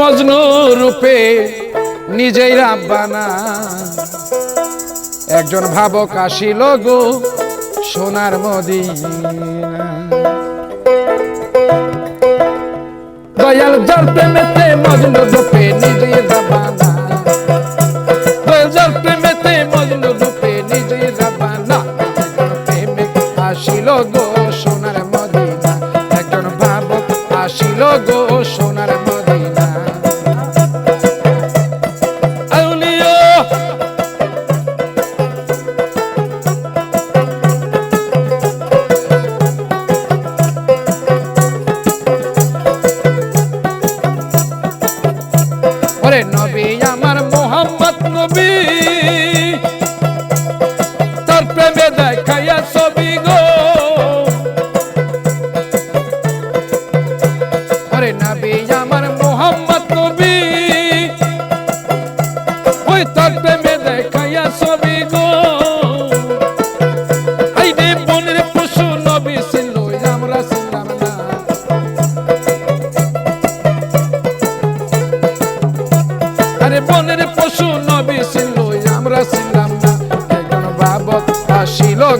মজনু রূপে নিজেই রাব্বানা একজন ভাবক আসিল গো সোনার মদিনা। দয়াল যার প্রেমেতে মজনু রূপে নিজেই রাব্বানা দয়াল প্রেমেতে রূপে প্রেমে আসিল গো নবী আমার মোহাম্মদ নবী।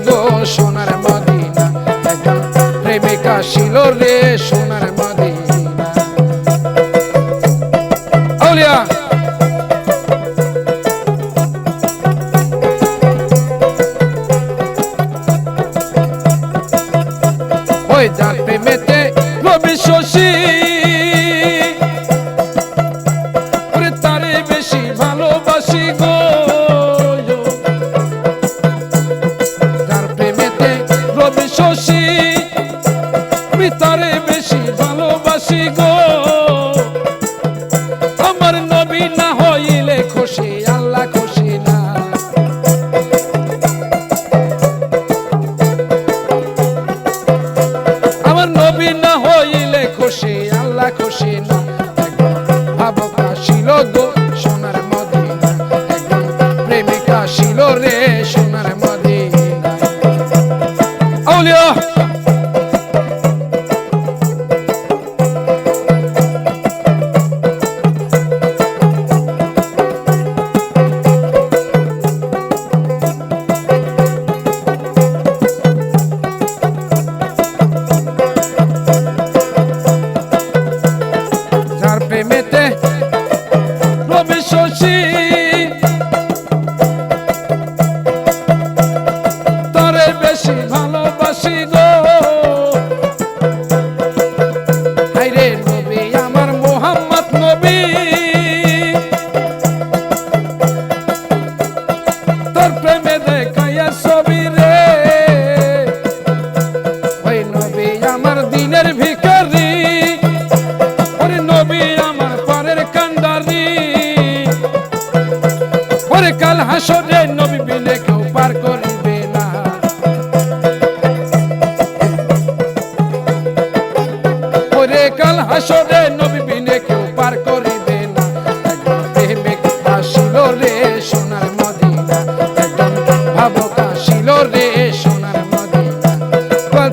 গো সোনার মদিনা। প্রেমিক আসিল রে সোনার 溜溜 প্রেমে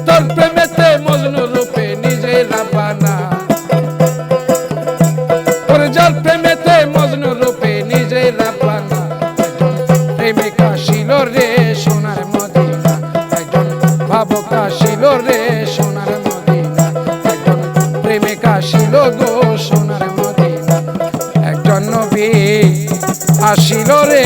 তোর প্রেমেতে মজনু রূপে নিজে রাবানা। ওরে প্রেমেতে মজনু রূপে নিজে একজন প্রেমিক আসিল রে সোনার মদিনা। একজন ভাবক আসিল রে সোনার মদিনা। একজন প্রেমিক আসিল গো সোনার মদিনা। একজন নবী আসিল রে